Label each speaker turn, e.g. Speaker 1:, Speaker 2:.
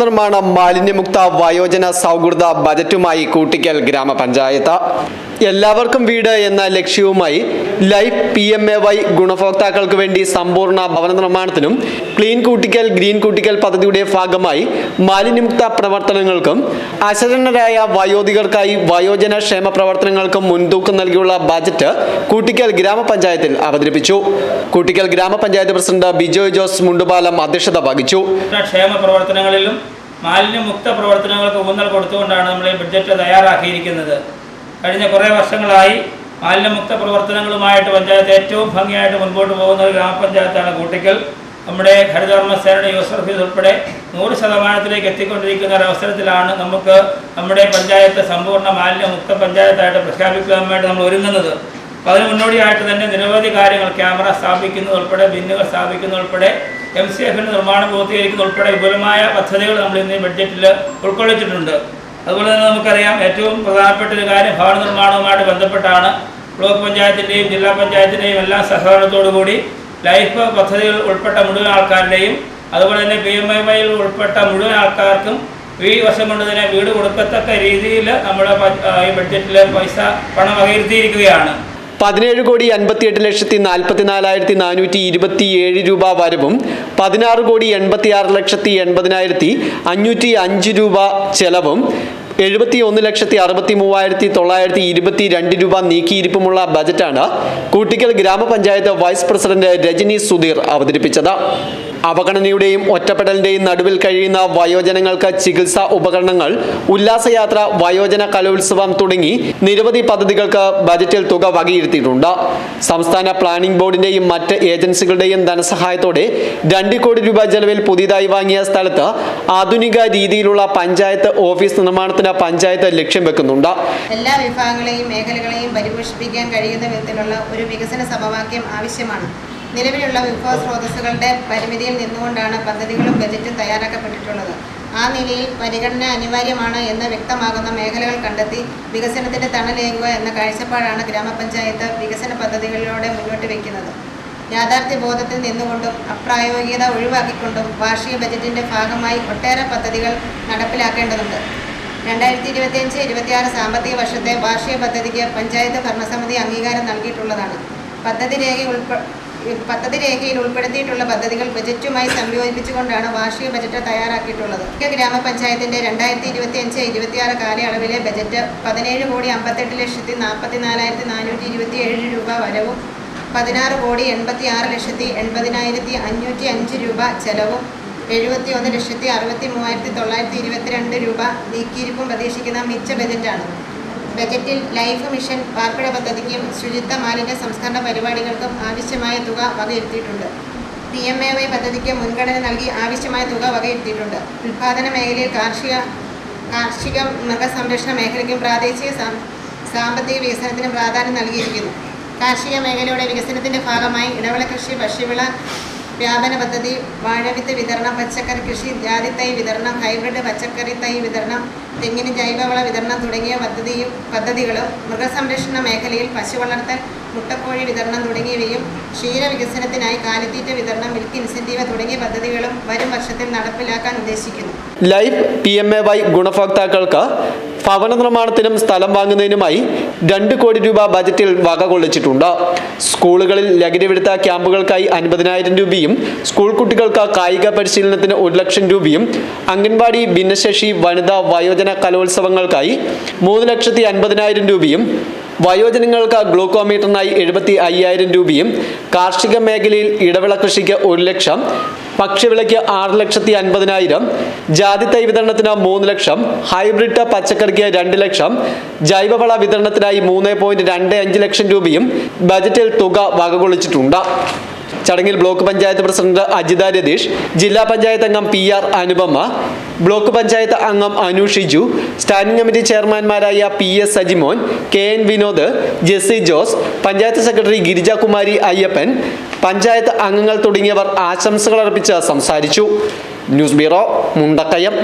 Speaker 1: നിർമ്മാണം മാലിന്യമുക്ത വയോജന സൗഹൃദ ബജറ്റുമായി കൂട്ടിക്കൽ ഗ്രാമപഞ്ചായത്ത്. എല്ലാവർക്കും വീട് എന്ന ലക്ഷ്യവുമായി Life P M A Y ഗുണഭോക്താക്കൾക്ക് വേണ്ടി സമ്പൂർണ ഭവന നിർമ്മാണത്തിനും ക്ലീൻ കൂട്ടിക്കൽ ഗ്രീൻ കൂട്ടിക്കൽ പദ്ധതിയുടെ ഭാഗമായി മാലിന്യമുക്ത പ്രവർത്തനങ്ങൾക്കും അശരണരായ വയോധികർക്കായി വയോജന ക്ഷേമ പ്രവർത്തനങ്ങൾക്കും മുൻതൂക്കം നൽകിയുള്ള ബജറ്റ് കൂട്ടിക്കൽ ഗ്രാമപഞ്ചായത്തിൽ അവതരിപ്പിച്ചു. കൂട്ടിക്കൽ ഗ്രാമപഞ്ചായത്ത് പ്രസിഡന്റ് ബിജോയ് ജോസ് മുണ്ടുപാലം അധ്യക്ഷത വഹിച്ചു.
Speaker 2: ക്ഷേമ പ്രവർത്തനങ്ങളിലും മാലിന്യമുക്ത പ്രവർത്തനങ്ങൾക്ക് ഊന്നൽ കൊടുത്തുകൊണ്ടാണ് നമ്മൾ ഈ ബഡ്ജറ്റ് തയ്യാറാക്കിയിരിക്കുന്നത്. കഴിഞ്ഞ കുറേ വർഷങ്ങളായി മാലിന്യമുക്ത പ്രവർത്തനങ്ങളുമായിട്ട് പഞ്ചായത്ത് ഏറ്റവും ഭംഗിയായിട്ട് മുൻപോട്ട് പോകുന്ന ഒരു ഗ്രാമപഞ്ചായത്താണ് കൂട്ടിക്കൽ. നമ്മുടെ ഹരിതകർമ്മസേനയുടെ യൂസർ ഫീസ് ഉൾപ്പെടെ നൂറ് ശതമാനത്തിലേക്ക് എത്തിക്കൊണ്ടിരിക്കുന്ന ഒരു അവസരത്തിലാണ് നമുക്ക് നമ്മുടെ പഞ്ചായത്ത് സമ്പൂർണ മാലിന്യമുക്ത പഞ്ചായത്തായിട്ട് പ്രഖ്യാപിക്കാൻ വേണ്ടി നമ്മൾ ഒരുങ്ങുന്നത്. അപ്പോൾ അതിന് മുന്നോടിയായിട്ട് തന്നെ നിരവധി കാര്യങ്ങൾ ക്യാമറ സ്ഥാപിക്കുന്നത് ഉൾപ്പെടെ ബിന്നുകൾ സ്ഥാപിക്കുന്നത് ഉൾപ്പെടെ എം സി എഫിന്റെ നിർമ്മാണം പൂർത്തീകരിക്കുന്നത് ഉൾപ്പെടെ വിപുലമായ പദ്ധതികൾ നമ്മൾ ഇന്ന് ബഡ്ജറ്റിൽ ഉൾക്കൊള്ളിച്ചിട്ടുണ്ട്. അതുപോലെ തന്നെ നമുക്കറിയാം ഏറ്റവും പ്രധാനപ്പെട്ട ഒരു കാര്യം ഭവന നിർമ്മാണവുമായിട്ട് ബന്ധപ്പെട്ടാണ് ബ്ലോക്ക് പഞ്ചായത്തിന്റെയും ജില്ലാ പഞ്ചായത്തിന്റെയും എല്ലാം സഹകരണത്തോടു കൂടി ലൈഫ് പദ്ധതിയിൽ ഉൾപ്പെട്ട മുഴുവൻ ആൾക്കാരുടെയും അതുപോലെ തന്നെ പി എം വൈയിൽ ഉൾപ്പെട്ട മുഴുവൻ ആൾക്കാർക്കും ഈ വർഷം കൊണ്ട് തന്നെ വീട് കൊടുക്കത്തക്ക രീതിയിൽ നമ്മുടെ ഈ ബഡ്ജറ്റിൽ പൈസ പണം വകയിരുത്തിയിരിക്കുകയാണ്.
Speaker 1: പതിനേഴ് കോടി അൻപത്തിയെട്ട് ലക്ഷത്തി നാൽപ്പത്തിനാലായിരത്തി നാനൂറ്റി ഇരുപത്തി ഏഴ് രൂപ വരവും പതിനാറ് കോടി എൺപത്തി ആറ് ലക്ഷത്തി എൺപതിനായിരത്തി അഞ്ഞൂറ്റി അഞ്ച് രൂപ ചെലവും എഴുപത്തി ഒന്ന് ലക്ഷത്തി അറുപത്തി മൂവായിരത്തി തൊള്ളായിരത്തി ഇരുപത്തി രണ്ട് രൂപ നീക്കിയിരിപ്പുമുള്ള ബജറ്റാണ് കൂട്ടിക്കൽ ഗ്രാമപഞ്ചായത്ത് വൈസ് പ്രസിഡന്റ് രജനി സുധീർ അവതരിപ്പിച്ചത്. അവഗണനയുടെയും ഒറ്റപ്പെടലിന്റെയും നടുവിൽ കഴിയുന്ന വയോജനങ്ങൾക്ക് ചികിത്സാ ഉപകരണങ്ങൾ ഉല്ലാസയാത്ര വയോജന കലോത്സവം തുടങ്ങി നിരവധി പദ്ധതികൾക്ക് ബജറ്റിൽ തുക വകയിരുത്തിയിട്ടുണ്ട്. സംസ്ഥാന പ്ലാനിംഗ് ബോർഡിന്റെയും മറ്റ് ഏജൻസികളുടെയും ധനസഹായത്തോടെ രണ്ട് കോടി രൂപ ചെലവിൽ പുതിയതായി വാങ്ങിയ സ്ഥലത്ത് ആധുനിക രീതിയിലുള്ള പഞ്ചായത്ത് ഓഫീസ് നിർമ്മാണത്തിന് പഞ്ചായത്ത് ലക്ഷ്യം വെക്കുന്നുണ്ട്.
Speaker 3: എല്ലാ വിഭാഗങ്ങളെയും മേഖലകളെയും പരിപോഷിപ്പിക്കാൻ കഴിയുന്ന വിധത്തിലുള്ള ഒരു വികസന സമവാക്യം ആവശ്യമാണ്. നിലവിലുള്ള വിഭവ സ്രോതസ്സുകളുടെ പരിമിതിയിൽ നിന്നുകൊണ്ടാണ് പദ്ധതികളും ബജറ്റും തയ്യാറാക്കപ്പെട്ടിട്ടുള്ളത്. ആ നിലയിൽ പരിഗണന അനിവാര്യമാണ് എന്ന് വ്യക്തമാകുന്ന മേഖലകൾ കണ്ടെത്തി വികസനത്തിന്റെ തണലേകുക എന്ന കാഴ്ചപ്പാടാണ് ഗ്രാമപഞ്ചായത്ത് വികസന പദ്ധതികളിലൂടെ മുന്നോട്ട് വയ്ക്കുന്നത് യാഥാർത്ഥ്യ ബോധത്തിൽ നിന്നുകൊണ്ടും അപ്രായോഗികത ഒഴിവാക്കിക്കൊണ്ടും വാർഷിക ബജറ്റിന്റെ ഭാഗമായി ഒട്ടേറെ പദ്ധതികൾ നടപ്പിലാക്കേണ്ടതുണ്ട്. രണ്ടായിരത്തി ഇരുപത്തിയഞ്ച് ഇരുപത്തിയാറ് സാമ്പത്തിക വർഷത്തെ വാർഷിക പദ്ധതിക്ക് പഞ്ചായത്ത് ഭരണസമിതി അംഗീകാരം നൽകിയിട്ടുള്ളതാണ്. പദ്ധതി രേഖ ഉൾപ്പ പദ്ധതി രേഖയിൽ ഉൾപ്പെടുത്തിയിട്ടുള്ള പദ്ധതികൾ ബജറ്റുമായി സംയോജിപ്പിച്ചുകൊണ്ടാണ് വാർഷിക ബജറ്റ് തയ്യാറാക്കിയിട്ടുള്ളത്. മിക്ക ഗ്രാമപഞ്ചായത്തിന്റെ രണ്ടായിരത്തി ഇരുപത്തി അഞ്ച് ഇരുപത്തിയാറ് കാലയളവിലെ ബജറ്റ് പതിനേഴ് കോടി അമ്പത്തെട്ട് ലക്ഷത്തി നാൽപ്പത്തി നാലായിരത്തി നാനൂറ്റി ഇരുപത്തി ഏഴ് രൂപ വരവും പതിനാറ് കോടി എൺപത്തി ആറ് ലക്ഷത്തി എൺപതിനായിരത്തി അഞ്ഞൂറ്റി അഞ്ച് രൂപ ചെലവും എഴുപത്തി ഒന്ന് ലക്ഷത്തി അറുപത്തി മൂവായിരത്തി തൊള്ളായിരത്തി ഇരുപത്തിരണ്ട് രൂപ നീക്കിയിരിപ്പും പ്രതീക്ഷിക്കുന്ന മിച്ച ബജറ്റാണ്. ബജറ്റിൽ ലൈഫ് മിഷൻ പാർപ്പിട പദ്ധതിക്കും ശുചിത്വ മാലിന്യ സംസ്കരണ പരിപാടികൾക്കും ആവശ്യമായ തുക വകയിരുത്തിയിട്ടുണ്ട്. പി എം എ വൈ പദ്ധതിക്ക് മുൻഗണന നൽകി ആവശ്യമായ തുക വകയിരുത്തിയിട്ടുണ്ട്. ഉൽപാദന മേഖലയിൽ കാർഷിക കാർഷിക മൃഗസംരക്ഷണ മേഖലയ്ക്കും പ്രാദേശിക സാമ്പത്തിക വികസനത്തിനും പ്രാധാന്യം നൽകിയിരിക്കുന്നു. കാർഷിക മേഖലയുടെ വികസനത്തിന്റെ ഭാഗമായി ഇടവിള കൃഷി ഭക്ഷ്യവിള വ്യാപന പദ്ധതി വാഴവിത്ത് വിതരണം പച്ചക്കറി കൃഷി ജാതിത്തൈ വിതരണം ഹൈബ്രിഡ് പച്ചക്കറി തൈ വിതരണം തെങ്ങിന് ജൈവവള വിതരണം തുടങ്ങിയ പദ്ധതിയും പദ്ധതികളും മൃഗസംരക്ഷണ മേഖലയിൽ പശു വളർത്തൽ മുട്ടക്കോഴി വിതരണം തുടങ്ങിയവയും ക്ഷീര വികസനത്തിനായി കാലിത്തീറ്റ വിതരണം മിൽക്ക് ഇൻസെന്റീവ് തുടങ്ങിയ പദ്ധതികളും വരും വർഷത്തിൽ നടപ്പിലാക്കാൻ ഉദ്ദേശിക്കുന്നു.
Speaker 1: Life P M A Y ഗുണഭോക്താക്കൾക്ക് ഭവന നിർമ്മാണത്തിനും സ്ഥലം വാങ്ങുന്നതിനുമായി രണ്ട് കോടി രൂപ ബജറ്റിൽ വക കൊള്ളിച്ചിട്ടുണ്ട്. സ്കൂളുകളിൽ ലഹരിവിടുത്ത ക്യാമ്പുകൾക്കായി അൻപതിനായിരം രൂപയും സ്കൂൾ കുട്ടികൾക്ക് കായിക പരിശീലനത്തിന് ഒരു ലക്ഷം രൂപയും അംഗൻവാടി ഭിന്നശേഷി വനിതാ വയോജന കലോത്സവങ്ങൾക്കായി മൂന്ന് ലക്ഷത്തി അൻപതിനായിരം രൂപയും വയോജനങ്ങൾക്ക് ഗ്ലൂക്കോമീറ്ററിനായി എഴുപത്തി അയ്യായിരം രൂപയും കാർഷിക മേഖലയിൽ ഇടവിള കൃഷിക്ക് ഒരു ലക്ഷം പക്ഷിവിളയ്ക്ക് ആറ് ലക്ഷത്തി അൻപതിനായിരം ജാതി തൈ വിതരണത്തിന് മൂന്ന് ലക്ഷം ഹൈബ്രിഡ് പച്ചക്കറിക്ക് രണ്ട് ലക്ഷം ജൈവവള വിതരണത്തിനായി മൂന്ന് പോയിന്റ് രണ്ട് അഞ്ച് ലക്ഷം രൂപയും ബജറ്റിൽ തുക വകകൊള്ളിച്ചിട്ടുണ്ട്. ചടങ്ങിൽ ബ്ലോക്ക് പഞ്ചായത്ത് പ്രസിഡന്റ് അജിത രതീഷ് ജില്ലാ പഞ്ചായത്ത് അംഗം P R Anupama block panchayat അംഗം Anu Shiju standing committee ചെയർമാൻമാരായ P S Sajimon K N Vinod Jessy Jose panchayat secretary Girijakumari Ayyappan panchayat അംഗങ്ങൾ തുടങ്ങിയവർ ആശംസകൾ അർപ്പിച്ച് സംസാരിച്ചു. News bureau Mundakkayam.